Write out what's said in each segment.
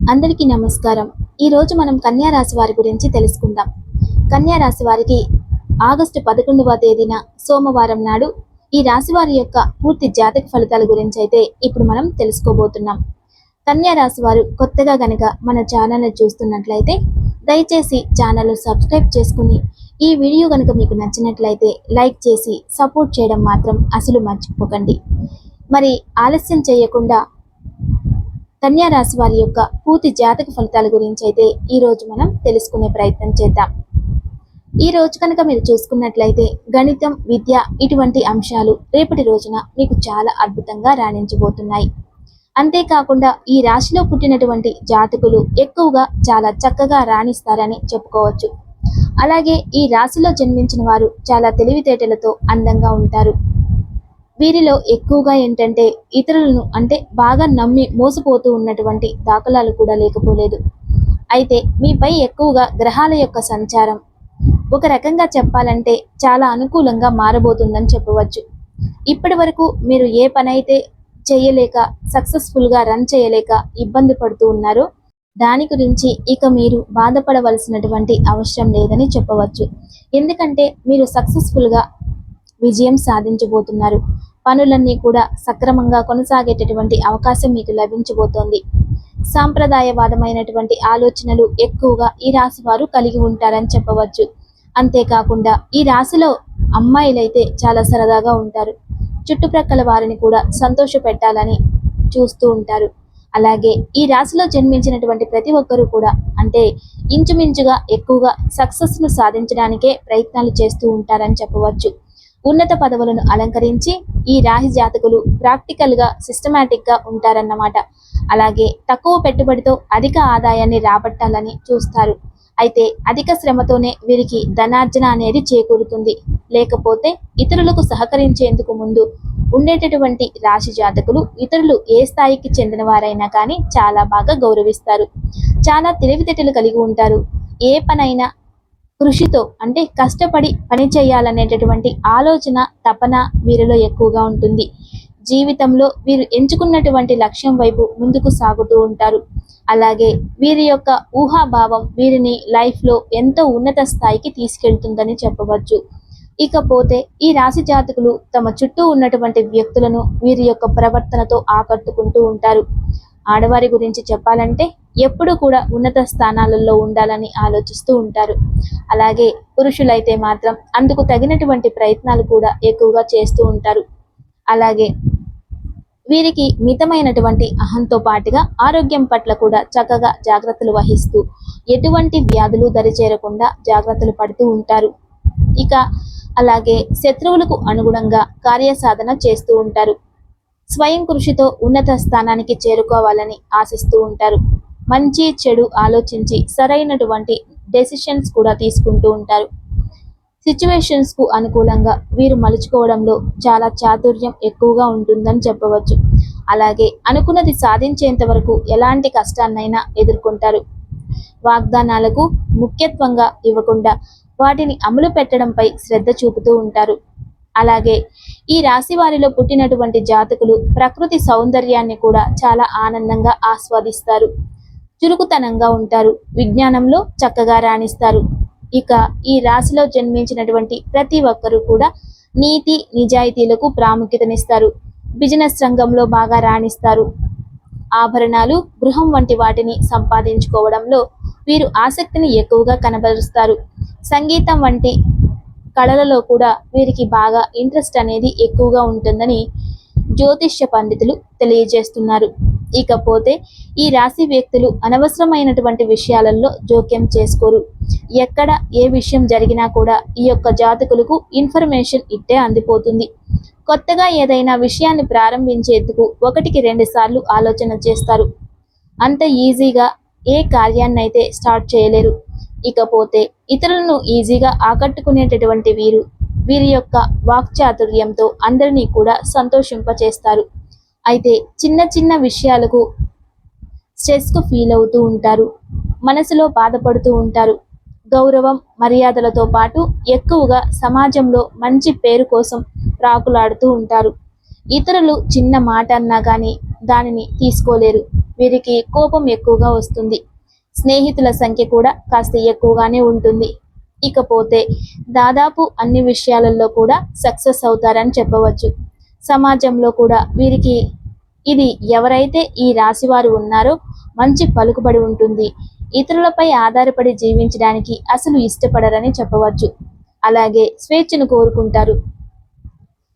అందరికీ నమస్కారం. ఈ రోజు మనం కన్యా రాశి వారి గురించి తెలుసుకుందాం. కన్యా రాశి వారికి ఆగస్టు పదకొండవ తేదీన సోమవారం నాడు ఈ రాశి వారి యొక్క పూర్తి జాతక ఫలితాల గురించి అయితే ఇప్పుడు మనం తెలుసుకోబోతున్నాం. కన్యా రాశి వారు కొత్తగా గనక మన ఛానల్ని చూస్తున్నట్లయితే దయచేసి ఛానల్ సబ్స్క్రైబ్ చేసుకుని ఈ వీడియో కనుక మీకు నచ్చినట్లయితే లైక్ చేసి సపోర్ట్ చేయడం మాత్రం అసలు మర్చిపోకండి. మరి ఆలస్యం చేయకుండా రాశి వారి యొక్క పూర్తి జాతక ఫలితాల గురించి అయితే ఈ రోజు మనం తెలుసుకునే ప్రయత్నం చేద్దాం. ఈ రోజు కనుక మీరు చూసుకున్నట్లయితే గణితం విద్య ఇటువంటి అంశాలు రేపటి రోజున మీకు చాలా అద్భుతంగా రాణించబోతున్నాయి. అంతేకాకుండా ఈ రాశిలో పుట్టినటువంటి జాతకులు ఎక్కువగా చాలా చక్కగా రాణిస్తారని చెప్పుకోవచ్చు. అలాగే ఈ రాశిలో జన్మించిన వారు చాలా తెలివితేటలతో అందంగా ఉంటారు. వీరిలో ఎక్కువగా ఏంటంటే ఇతరులను అంటే బాగా నమ్మి మోసపోతూ ఉన్నటువంటి దాఖలాలు కూడా లేకపోలేదు. అయితే మీపై ఎక్కువగా గ్రహాల యొక్క సంచారం ఒక రకంగా చెప్పాలంటే చాలా అనుకూలంగా మారబోతుందని చెప్పవచ్చు. ఇప్పటి వరకు మీరు ఏ పని అయితే చేయలేక సక్సెస్ఫుల్గా రన్ చేయలేక ఇబ్బంది పడుతూ ఉన్నారో దాని గురించి ఇక మీరు బాధపడవలసినటువంటి అవసరం లేదని చెప్పవచ్చు. ఎందుకంటే మీరు సక్సెస్ఫుల్గా విజయం సాధించబోతున్నారు. పనులన్నీ కూడా సక్రమంగా కొనసాగేటటువంటి అవకాశం మీకు లభించబోతోంది. సాంప్రదాయవాదమైనటువంటి ఆలోచనలు ఎక్కువగా ఈ రాశి వారు కలిగి ఉంటారని చెప్పవచ్చు. అంతేకాకుండా ఈ రాశిలో అమ్మాయిలైతే చాలా సరదాగా ఉంటారు. చుట్టుప్రక్కల వారిని కూడా సంతోష పెట్టాలని చూస్తూ ఉంటారు. అలాగే ఈ రాశిలో జన్మించినటువంటి ప్రతి ఒక్కరూ కూడా అంటే ఇంచుమించుగా ఎక్కువగా సక్సెస్ను సాధించడానికే ప్రయత్నాలు చేస్తూ ఉంటారని చెప్పవచ్చు. ఉన్నత పదవులను అలంకరించి ఈ రాశి జాతకులు ప్రాక్టికల్గా సిస్టమేటిక్గా ఉంటారన్నమాట. అలాగే తక్కువ పెట్టుబడితో అధిక ఆదాయాన్ని రాబట్టాలని చూస్తారు. అయితే అధిక శ్రమతోనే వీరికి ధనార్జన అనేది చేకూరుతుంది. లేకపోతే ఇతరులకు సహకరించేందుకు ముందు ఉండేటటువంటి రాశి జాతకులు ఇతరులు ఏ స్థాయికి చెందిన వారైనా కానీ చాలా బాగా గౌరవిస్తారు. చాలా తెలివితేటలు కలిగి ఉంటారు. ఏ పనైనా కృషితో అంటే కష్టపడి పని చేయాలనేటటువంటి ఆలోచన తపన వీరిలో ఎక్కువగా ఉంటుంది. జీవితంలో వీరు ఎంచుకున్నటువంటి లక్ష్యం వైపు ముందుకు సాగుతూ ఉంటారు. అలాగే వీరి యొక్క ఊహాభావం వీరిని లైఫ్లో ఎంతో ఉన్నత స్థాయికి తీసుకెళ్తుందని చెప్పవచ్చు. ఇకపోతే ఈ రాశి జాతకులు తమ చుట్టూ ఉన్నటువంటి వ్యక్తులను వీరి యొక్క ప్రవర్తనతో ఆకట్టుకుంటూ ఉంటారు. ఆడవారి గురించి చెప్పాలంటే ఎప్పుడు కూడా ఉన్నత స్థానాలలో ఉండాలని ఆలోచిస్తూ ఉంటారు. అలాగే పురుషులైతే మాత్రం అందుకు తగినటువంటి ప్రయత్నాలు కూడా ఎక్కువగా చేస్తూ ఉంటారు. అలాగే వీరికి మితమైనటువంటి అహంతో పాటుగా ఆరోగ్యం పట్ల కూడా చక్కగా జాగ్రత్తలు వహిస్తూ ఎటువంటి వ్యాధులు దరిచేరకుండా జాగ్రత్తలు పడుతూ ఉంటారు. ఇక అలాగే శత్రువులకు అనుగుణంగా కార్యసాధన చేస్తూ ఉంటారు. స్వయం కృషితో ఉన్నత స్థానానికి చేరుకోవాలని ఆశిస్తూ ఉంటారు. మంచి చెడు ఆలోచించి సరైనటువంటి డెసిషన్స్ కూడా తీసుకుంటూ ఉంటారు. సిచ్యువేషన్స్కు అనుకూలంగా వీరు మలుచుకోవడంలో చాలా చాతుర్యం ఎక్కువగా ఉంటుందని చెప్పవచ్చు. అలాగే అనుకున్నది సాధించేంత వరకు ఎలాంటి కష్టాన్నైనా ఎదుర్కొంటారు. వాగ్దానాలకు ముఖ్యత్వంగా ఇవ్వకుండా వాటిని అమలు పెట్టడంపై శ్రద్ధ చూపుతూ ఉంటారు. అలాగే ఈ రాశి వారిలో పుట్టినటువంటి జాతకులు ప్రకృతి సౌందర్యాన్ని కూడా చాలా ఆనందంగా ఆస్వాదిస్తారు. చురుకుతనంగా ఉంటారు. విజ్ఞానంలో చక్కగా రాణిస్తారు. ఇక ఈ రాశిలో జన్మించినటువంటి ప్రతి ఒక్కరూ కూడా నీతి నిజాయితీలకు ప్రాముఖ్యతనిస్తారు. బిజినెస్ రంగంలో బాగా రాణిస్తారు. ఆభరణాలు గృహం వంటి వాటిని సంపాదించుకోవడంలో వీరు ఆసక్తిని ఎక్కువగా కనబరుస్తారు. సంగీతం వంటి కళలలో కూడా వీరికి బాగా ఇంట్రెస్ట్ అనేది ఎక్కువగా ఉంటుందని జ్యోతిష్య పండితులు తెలియజేస్తున్నారు. ఇకపోతే ఈ రాశి వ్యక్తులు అనవసరమైనటువంటి విషయాలలో జోక్యం చేసుకోరు. ఎక్కడ ఏ విషయం జరిగినా కూడా ఈ యొక్క జాతకులకు ఇన్ఫర్మేషన్ ఇట్టే అందిపోతుంది. కొత్తగా ఏదైనా విషయాన్ని ప్రారంభించేందుకు ఒకటికి రెండు సార్లు ఆలోచన చేస్తారు. అంత ఈజీగా ఏ కార్యాన్నైతే స్టార్ట్ చేయలేరు. ఇకపోతే ఇతరులను ఈజీగా ఆకట్టుకునేటటువంటి వీరు వీరి యొక్క వాక్చాతుర్యంతో అందరినీ కూడా సంతోషింపచేస్తారు. అయితే చిన్న చిన్న విషయాలకు స్ట్రెస్కు ఫీల్ అవుతూ ఉంటారు మనసులో బాధపడుతూ ఉంటారు. గౌరవం మర్యాదలతో పాటు ఎక్కువగా సమాజంలో మంచి పేరు కోసం రాకులాడుతూ ఉంటారు. ఇతరులు చిన్న మాట అన్నా కానీ దానిని తీసుకోలేరు. వీరికి కోపం ఎక్కువగా వస్తుంది. స్నేహితుల సంఖ్య కూడా కాస్త ఎక్కువగానే ఉంటుంది. ఇకపోతే దాదాపు అన్ని విషయాలలో కూడా సక్సెస్ అవుతారని చెప్పవచ్చు. సమాజంలో కూడా వీరికి ఇది ఎవరైతే ఈ రాశి వారు ఉన్నారో మంచి పలుకుబడి ఉంటుంది. ఇతరులపై ఆధారపడి జీవించడానికి అసలు ఇష్టపడరని చెప్పవచ్చు. అలాగే స్వేచ్ఛను కోరుకుంటారు.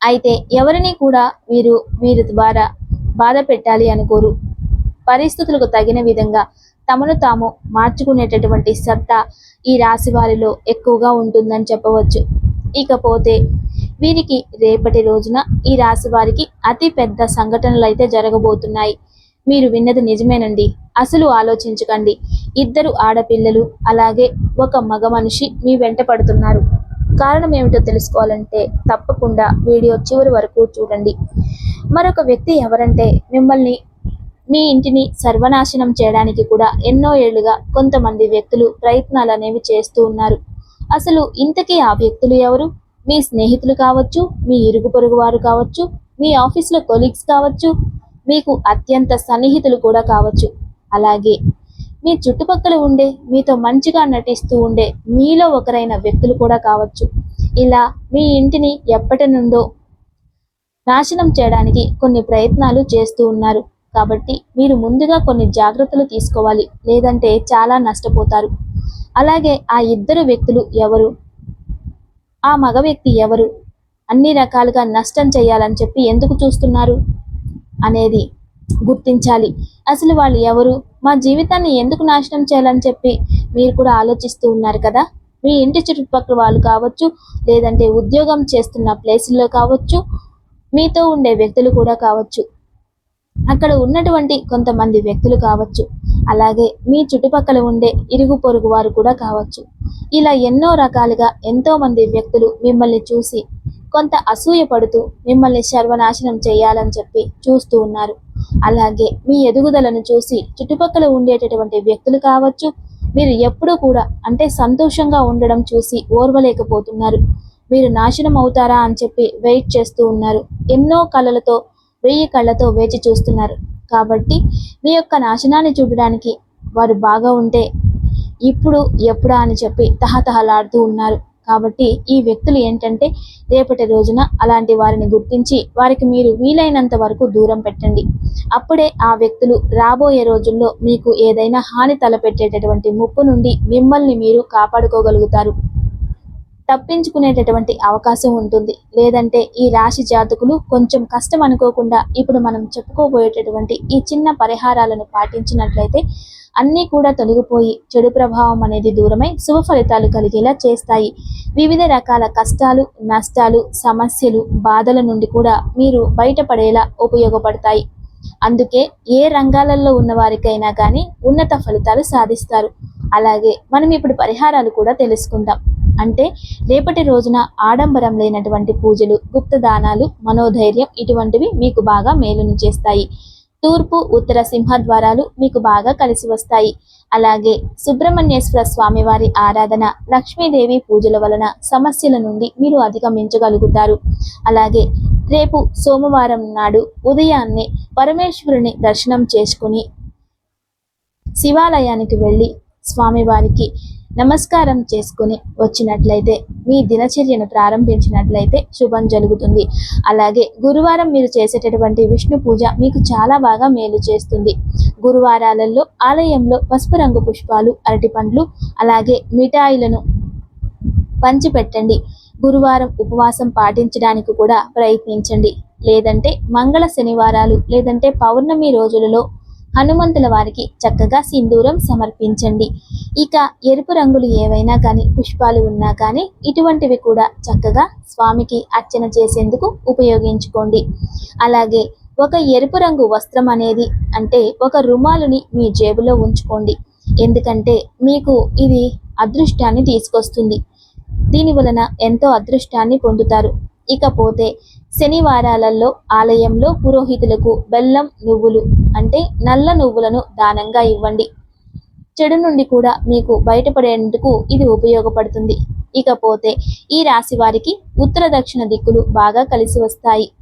అయితే ఎవరిని కూడా వీరు వీరి ద్వారా బాధ పెట్టాలి అనుకోరు. పరిస్థితులకు తగిన విధంగా తమను తాము మార్చుకునేటటువంటి సత్తా ఈ రాశి వారిలో ఎక్కువగా ఉంటుందని చెప్పవచ్చు. ఇకపోతే వీరికి రేపటి రోజున ఈ రాశి వారికి అతి పెద్ద సంఘటనలు అయితే జరగబోతున్నాయి. మీరు విన్నది నిజమేనండి. అసలు ఆలోచించకండి. ఇద్దరు ఆడపిల్లలు అలాగే ఒక మగ మనిషి మీ వెంట పడుతున్నారు. కారణం ఏమిటో తెలుసుకోవాలంటే తప్పకుండా వీడియో చివరి వరకు చూడండి. మరొక వ్యక్తి ఎవరంటే మిమ్మల్ని మీ ఇంటిని సర్వనాశనం చేయడానికి కూడా ఎన్నో ఏళ్ళుగా కొంతమంది వ్యక్తులు ప్రయత్నాలు అనేవి చేస్తూ ఉన్నారు. అసలు ఇంతకీ ఆ వ్యక్తులు ఎవరు? మీ స్నేహితులు కావచ్చు మీ ఇరుగు పొరుగు వారు కావచ్చు మీ ఆఫీస్లో కొలీగ్స్ కావచ్చు మీకు అత్యంత సన్నిహితులు కూడా కావచ్చు. అలాగే మీ చుట్టుపక్కల ఉండే మీతో మంచిగా నటిస్తూ ఉండే మీలో ఒకరైన వ్యక్తులు కూడా కావచ్చు. ఇలా మీ ఇంటిని ఎప్పటి నుండో నాశనం చేయడానికి కొన్ని ప్రయత్నాలు చేస్తూ ఉన్నారు. కాబట్టి మీరు ముందుగా కొన్ని జాగ్రత్తలు తీసుకోవాలి లేదంటే చాలా నష్టపోతారు. అలాగే ఆ ఇద్దరు వ్యక్తులు ఎవరు? ఆ మగ వ్యక్తి ఎవరు? అన్ని రకాలుగా నష్టం చేయాలని చెప్పి ఎందుకు చూస్తున్నారు? అనేది గుర్తించాలి. అసలు వాళ్ళు ఎవరు? మా జీవితాన్ని ఎందుకు నాశనం చేయాలని చెప్పి మీరు కూడా ఆలోచిస్తూ ఉన్నారు కదా? మీ ఇంటి చుట్టుపక్కల వాళ్ళు కావచ్చు లేదంటే ఉద్యోగం చేస్తున్న ప్లేసుల్లో కావచ్చు మీతో ఉండే వ్యక్తులు కూడా కావచ్చు. అక్కడ ఉన్నటువంటి కొంతమంది వ్యక్తులు కావచ్చు. అలాగే మీ చుట్టుపక్కల ఉండే ఇరుగు పొరుగు వారు కూడా కావచ్చు. ఇలా ఎన్నో రకాలుగా ఎంతో మంది వ్యక్తులు మిమ్మల్ని చూసి కొంత అసూయ పడుతూ మిమ్మల్ని సర్వనాశనం చేయాలని చెప్పి చూస్తూ ఉన్నారు. అలాగే మీ ఎదుగుదలను చూసి చుట్టుపక్కల ఉండేటటువంటి వ్యక్తులు కావచ్చు మీరు ఎప్పుడూ కూడా అంటే సంతోషంగా ఉండడం చూసి ఓర్వలేకపోతున్నారు. మీరు నాశనం అవుతారా అని చెప్పి వెయిట్ చేస్తూ ఉన్నారు. ఎన్నో కళలతో వెయ్యి కళ్ళతో వేచి చూస్తున్నారు. కాబట్టి మీ యొక్క నాశనాన్ని చూడడానికి వారు బాగా ఉంటే ఇప్పుడు ఎప్పుడా అని చెప్పి తహతహలాడుతూ ఉన్నారు. కాబట్టి ఈ వ్యక్తులు ఏంటంటే రేపటి రోజున అలాంటి వారిని గుర్తించి వారికి మీరు వీలైనంత వరకు దూరం పెట్టండి. అప్పుడే ఆ వ్యక్తులు రాబోయే రోజుల్లో మీకు ఏదైనా హాని తలపెట్టేటటువంటి ముప్పు నుండి మిమ్మల్ని మీరు కాపాడుకోగలుగుతారు. తప్పించుకునేటటువంటి అవకాశం ఉంటుంది. లేదంటే ఈ రాశి జాతకులు కొంచెం కష్టం అనుకోకుండా ఇప్పుడు మనం చెప్పుకోబోయేటటువంటి ఈ చిన్న పరిహారాలను పాటించినట్లయితే అన్నీ కూడా తొలగిపోయి చెడు ప్రభావం అనేది దూరమై శుభ ఫలితాలు కలిగేలా చేస్తాయి. వివిధ రకాల కష్టాలు నష్టాలు సమస్యలు బాధల నుండి కూడా మీరు బయటపడేలా ఉపయోగపడతాయి. అందుకే ఏ రంగాలలో ఉన్న వారికైనా కానీ ఉన్నత ఫలితాలు సాధిస్తారు. అలాగే మనం ఇప్పుడు పరిహారాలు కూడా తెలుసుకుందాం. అంటే రేపటి రోజున ఆడంబరం లేనటువంటి పూజలు గుప్తదానాలు మనోధైర్యం ఇటువంటివి మీకు బాగా మేలుని చేస్తాయి తూర్పు ఉత్తర సింహద్వారాలు మీకు బాగా కలిసి వస్తాయి. అలాగే సుబ్రహ్మణ్యేశ్వర స్వామివారి ఆరాధన లక్ష్మీదేవి పూజల వలన సమస్యల నుండి మీరు అధిగమించగలుగుతారు. అలాగే రేపు సోమవారం నాడు ఉదయాన్నే పరమేశ్వరుని దర్శనం చేసుకుని శివాలయానికి వెళ్ళి స్వామివారికి నమస్కారం చేసుకుని వచ్చినట్లయితే మీ దినచర్యను ప్రారంభించినట్లయితే శుభం జరుగుతుంది. అలాగే గురువారం మీరు చేసేటటువంటి విష్ణు పూజ మీకు చాలా బాగా మేలు చేస్తుంది. గురువారాలలో ఆలయంలో పసుపు రంగు పుష్పాలు అరటిపండ్లు అలాగే మిఠాయిలను పంచిపెట్టండి. గురువారం ఉపవాసం పాటించడానికి కూడా ప్రయత్నించండి. లేదంటే మంగళ శనివారాలు లేదంటే పౌర్ణమి రోజులలో హనుమంతుల వారికి చక్కగా సింధూరం సమర్పించండి. ఇక ఎరుపు రంగులు ఏవైనా కానీ పుష్పాలు ఉన్నా కానీ ఇటువంటివి కూడా చక్కగా స్వామికి అర్చన చేసేందుకు ఉపయోగించుకోండి. అలాగే ఒక ఎరుపు రంగు వస్త్రం అనేది అంటే ఒక రుమాలుని మీ జేబులో ఉంచుకోండి. ఎందుకంటే మీకు ఇది అదృష్టాన్ని తీసుకొస్తుంది. దీని వలన ఎంతో అదృష్టాన్ని పొందుతారు. ఇకపోతే శనివారాలలో ఆలయంలో పురోహితులకు బెల్లం నువ్వులు అంటే నల్ల నువ్వులను దానంగా ఇవ్వండి. చెడు నుండి కూడా మీకు బయటపడేందుకు ఇది ఉపయోగపడుతుంది. ఇకపోతే ఈ రాశి వారికి ఉత్తర దక్షిణ దిక్కులు బాగా కలిసి వస్తాయి.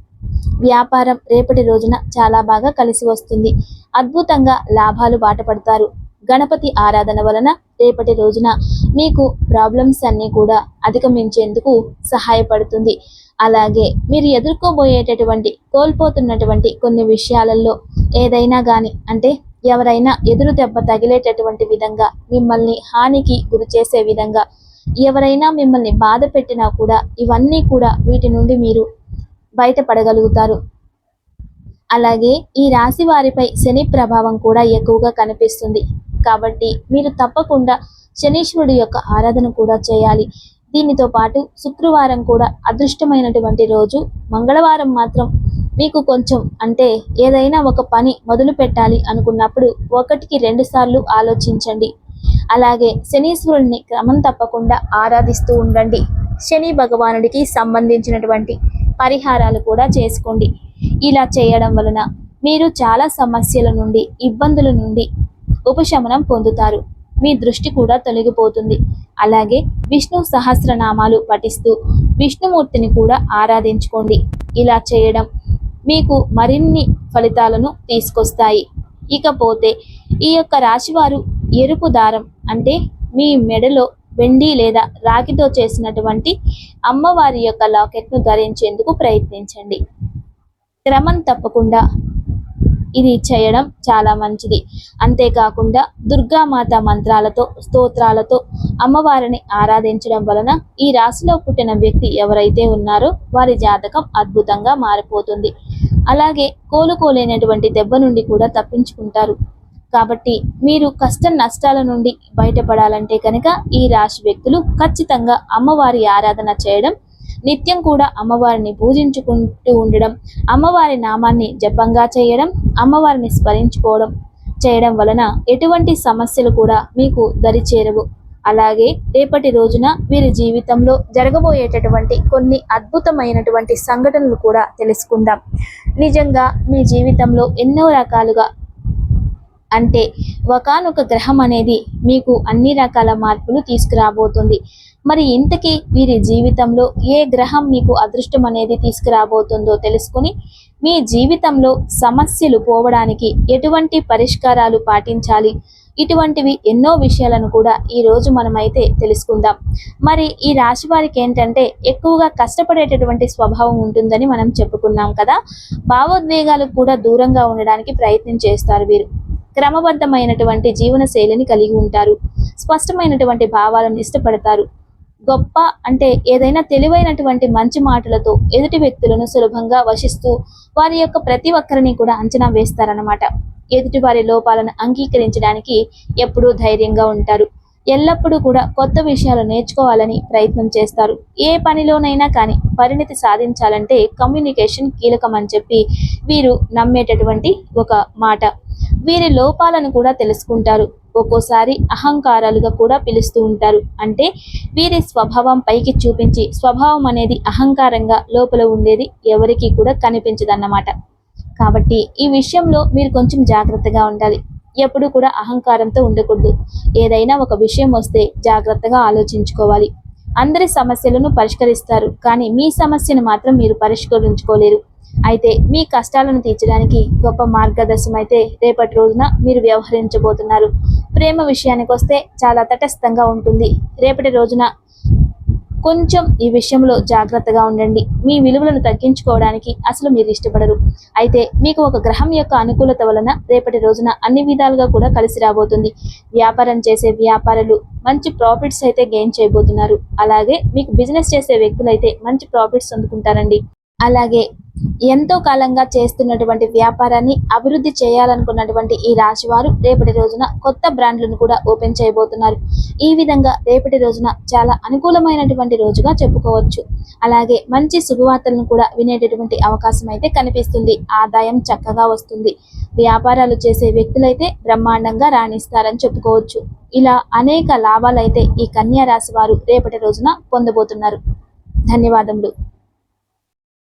వ్యాపారం రేపటి రోజున చాలా బాగా కలిసి వస్తుంది. అద్భుతంగా లాభాలు బాటపడతారు. గణపతి ఆరాధన వలన రేపటి రోజున మీకు ప్రాబ్లమ్స్ అన్నీ కూడా అధిగమించేందుకు సహాయపడుతుంది. అలాగే మీరు ఎదుర్కోబోయేటటువంటి కోల్పోతున్నటువంటి కొన్ని విషయాలలో ఏదైనా కానీ అంటే ఎవరైనా ఎదురు దెబ్బ తగిలేటటువంటి విధంగా మిమ్మల్ని హానికి గురి చేసే విధంగా ఎవరైనా మిమ్మల్ని బాధ పెట్టినా కూడా ఇవన్నీ కూడా వీటి నుండి మీరు బయటపడగలుగుతారు. అలాగే ఈ రాశి వారిపై శని ప్రభావం కూడా ఎక్కువగా కనిపిస్తుంది. కాబట్టి మీరు తప్పకుండా శనీశ్వరుడు యొక్క ఆరాధన కూడా చేయాలి. దీనితో పాటు శుక్రవారం కూడా అదృష్టమైనటువంటి రోజు. మంగళవారం మాత్రం మీకు కొంచెం అంటే ఏదైనా ఒక పని మొదలు పెట్టాలి అనుకున్నప్పుడు ఒకటికి రెండు సార్లు ఆలోచించండి. అలాగే శనీశ్వరుడిని క్రమం తప్పకుండా ఆరాధిస్తూ ఉండండి. శని భగవానుడికి సంబంధించినటువంటి పరిహారాలు కూడా చేసుకోండి. ఇలా చేయడం వలన మీరు చాలా సమస్యల నుండి ఇబ్బందుల నుండి ఉపశమనం పొందుతారు. మీ దృష్టి కూడా తొలగిపోతుంది. అలాగే విష్ణు సహస్రనామాలు పఠిస్తూ విష్ణుమూర్తిని కూడా ఆరాధించుకోండి. ఇలా చేయడం మీకు మరిన్ని ఫలితాలను తీసుకొస్తాయి. ఇకపోతే ఈ యొక్క రాశివారు ఎరుపు దారం అంటే మీ మెడలో వెండి లేదా రాగితో చేసినటువంటి అమ్మవారి యొక్క లాకెట్ను ధరించేందుకు ప్రయత్నించండి. క్రమం తప్పకుండా ఇది చేయడం చాలా మంచిది. అంతేకాకుండా దుర్గామాత మంత్రాలతో స్తోత్రాలతో అమ్మవారిని ఆరాధించడం వలన ఈ రాశిలో పుట్టిన వ్యక్తి ఎవరైతే ఉన్నారో వారి జాతకం అద్భుతంగా మారిపోతుంది. అలాగే కోలుకోలేనటువంటి దెబ్బ నుండి కూడా తప్పించుకుంటారు. కాబట్టి మీరు కష్ట నష్టాల నుండి బయటపడాలంటే కనుక ఈ రాశి వ్యక్తులు ఖచ్చితంగా అమ్మవారి ఆరాధన చేయడం నిత్యం కూడా అమ్మవారిని పూజించుకుంటూ ఉండడం అమ్మవారి నామాన్ని జపంగా చేయడం అమ్మవారిని స్మరించుకోవడం చేయడం వలన ఎటువంటి సమస్యలు కూడా మీకు దరిచేరవు అలాగే రేపటి రోజున వీరి జీవితంలో జరగబోయేటటువంటి కొన్ని అద్భుతమైనటువంటి సంఘటనలు కూడా తెలుసుకుందాం. నిజంగా మీ జీవితంలో ఎన్నో రకాలుగా అంటే ఒకానొక గ్రహం అనేది మీకు అన్ని రకాల మార్పులు తీసుకురాబోతుంది. మరి ఇంతకీ వీరి జీవితంలో ఏ గ్రహం మీకు అదృష్టం అనేది తీసుకురాబోతుందో తెలుసుకుని మీ జీవితంలో సమస్యలు పోవడానికి ఎటువంటి పరిష్కారాలు పాటించాలి? ఇటువంటివి ఎన్నో విషయాలను కూడా ఈ రోజు మనమైతే తెలుసుకుందాం. మరి ఈ రాశి వారికి ఏంటంటే ఎక్కువగా కష్టపడేటటువంటి స్వభావం ఉంటుందని మనం చెప్పుకున్నాం కదా. భావోద్వేగాలకు కూడా దూరంగా ఉండడానికి ప్రయత్నం చేస్తారు వీరు. క్రమబద్ధమైనటువంటి జీవన శైలిని కలిగి ఉంటారు. స్పష్టమైనటువంటి భావాలను ఇష్టపడతారు. గొప్ప అంటే ఏదైనా తెలివైనటువంటి మంచి మాటలతో ఎదుటి వ్యక్తులను సులభంగా వశిస్తూ వారి యొక్క ప్రతి ఒక్కరిని కూడా అంచనా వేస్తారన్నమాట. ఎదుటి వారి లోపాలను అంగీకరించడానికి ఎప్పుడూ ధైర్యంగా ఉంటారు. ఎల్లప్పుడూ కూడా కొత్త విషయాలు నేర్చుకోవాలని ప్రయత్నం చేస్తారు. ఏ పనిలోనైనా కానీ పరిణితి సాధించాలంటే కమ్యూనికేషన్ కీలకం అని చెప్పి వీరు నమ్మేటటువంటి ఒక మాట. వీరి లోపాలను కూడా తెలుసుకుంటారు. ఒక్కోసారి అహంకారాలుగా కూడా పిలుస్తూ ఉంటారు. అంటే వీరి స్వభావం పైకి చూపించి స్వభావం అనేది అహంకారంగా లోపల ఉండేది ఎవరికి కూడా కనిపించదన్నమాట. కాబట్టి ఈ విషయంలో మీరు కొంచెం జాగ్రత్తగా ఉండాలి. ఎప్పుడు కూడా అహంకారంతో ఉండకూడదు. ఏదైనా ఒక విషయం వస్తే జాగ్రత్తగా ఆలోచించుకోవాలి. అందరి సమస్యలను పరిష్కరిస్తారు. కానీ మీ సమస్యను మాత్రం మీరు పరిష్కరించుకోలేరు. అయితే మీ కష్టాలను తీర్చడానికి గొప్ప మార్గదర్శనం అయితే రేపటి రోజున మీరు వ్యవహరించబోతున్నారు. ప్రేమ విషయానికి వస్తే చాలా తటస్థంగా ఉంటుంది. రేపటి రోజున కొంచెం ఈ విషయంలో జాగ్రత్తగా ఉండండి. మీ విలువలను తగ్గించుకోవడానికి అసలు మీరు ఇష్టపడరు. అయితే మీకు ఒక గ్రహం యొక్క అనుకూలత వలన రేపటి రోజున అన్ని విధాలుగా కూడా కలిసి రాబోతుంది. వ్యాపారం చేసే వ్యాపారులు మంచి ప్రాఫిట్స్ అయితే గెయిన్ చేయబోతున్నారు. అలాగే మీకు బిజినెస్ చేసే వ్యక్తులైతే మంచి ప్రాఫిట్స్ అందుకుంటారండి. అలాగే ఎంతో కాలంగా చేస్తున్నటువంటి వ్యాపారాన్ని అభివృద్ధి చేయాలనుకున్నటువంటి ఈ రాశి వారు రేపటి రోజున కొత్త బ్రాండ్లను కూడా ఓపెన్ చేయబోతున్నారు. ఈ విధంగా రేపటి రోజున చాలా అనుకూలమైనటువంటి రోజుగా చెప్పుకోవచ్చు. అలాగే మంచి శుభవార్తలను కూడా వినేటటువంటి అవకాశం అయితే కనిపిస్తుంది. ఆదాయం చక్కగా వస్తుంది. వ్యాపారాలు చేసే వ్యక్తులైతే బ్రహ్మాండంగా రాణిస్తారని చెప్పుకోవచ్చు. ఇలా అనేక లాభాలైతే ఈ కన్యా రాశి వారు రేపటి రోజున పొందబోతున్నారు. ధన్యవాదములు.